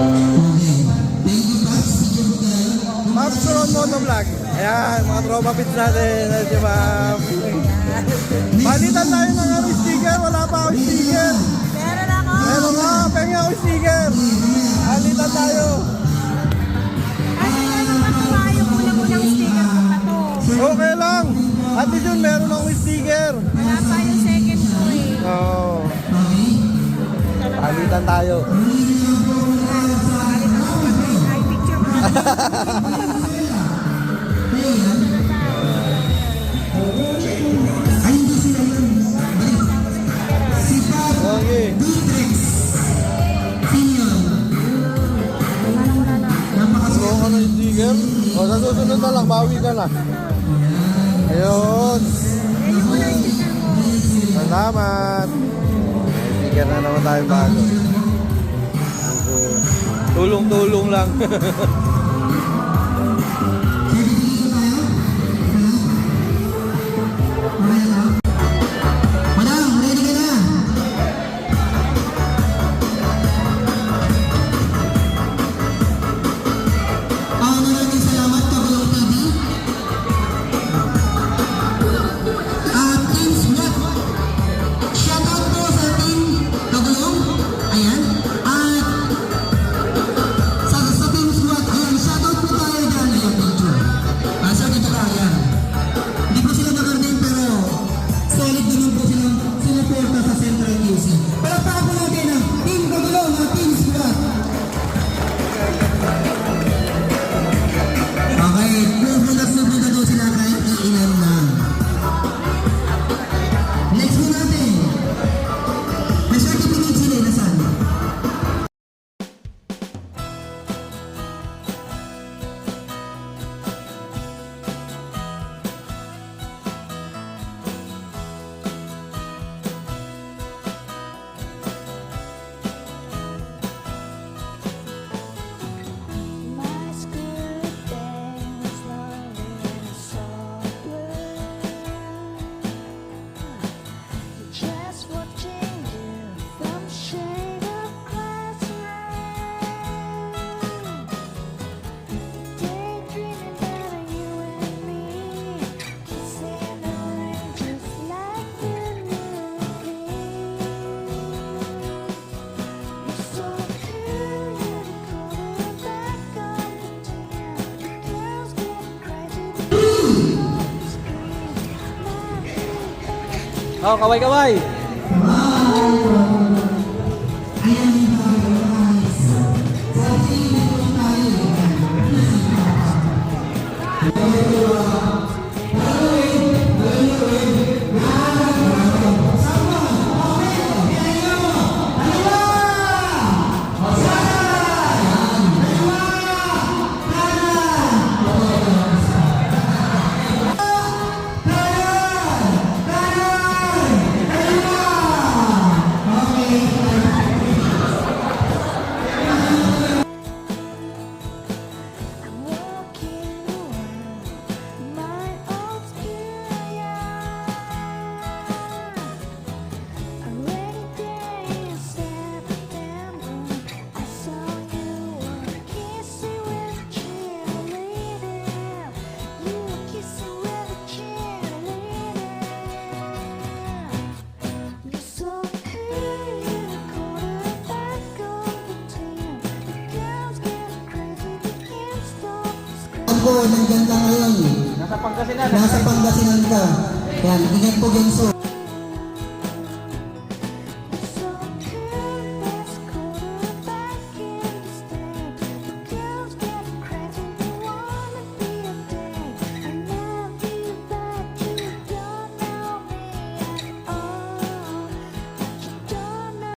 Okay. Thank you, Paps. Video mo tayo. Pops Ron Motovlog. Ayan, mga tropa pits natin. Ayan si Ma'am. Palitan tayo ng ano, sticker. Wala pa ako sticker. Meron ako. Meron nga, pengi ako sticker. Palitan tayo. Kasi ano muna mo ng sticker ko pa to. Okay lang. At least yun, meron akong sticker. Wala pa yung second ko eh. Oo. Palitan tayo. O, sa susunod na lang, bawi ka na. Ayun. Salamat. Sticker na naman tayo bago. Tulong-tulong lang. Oh, kaway-kaway. I'm Ako, nandyan ka ngayon. Nasa Pangasinan. Nasa Pangasinan ka. Yan, ingat po, Genso.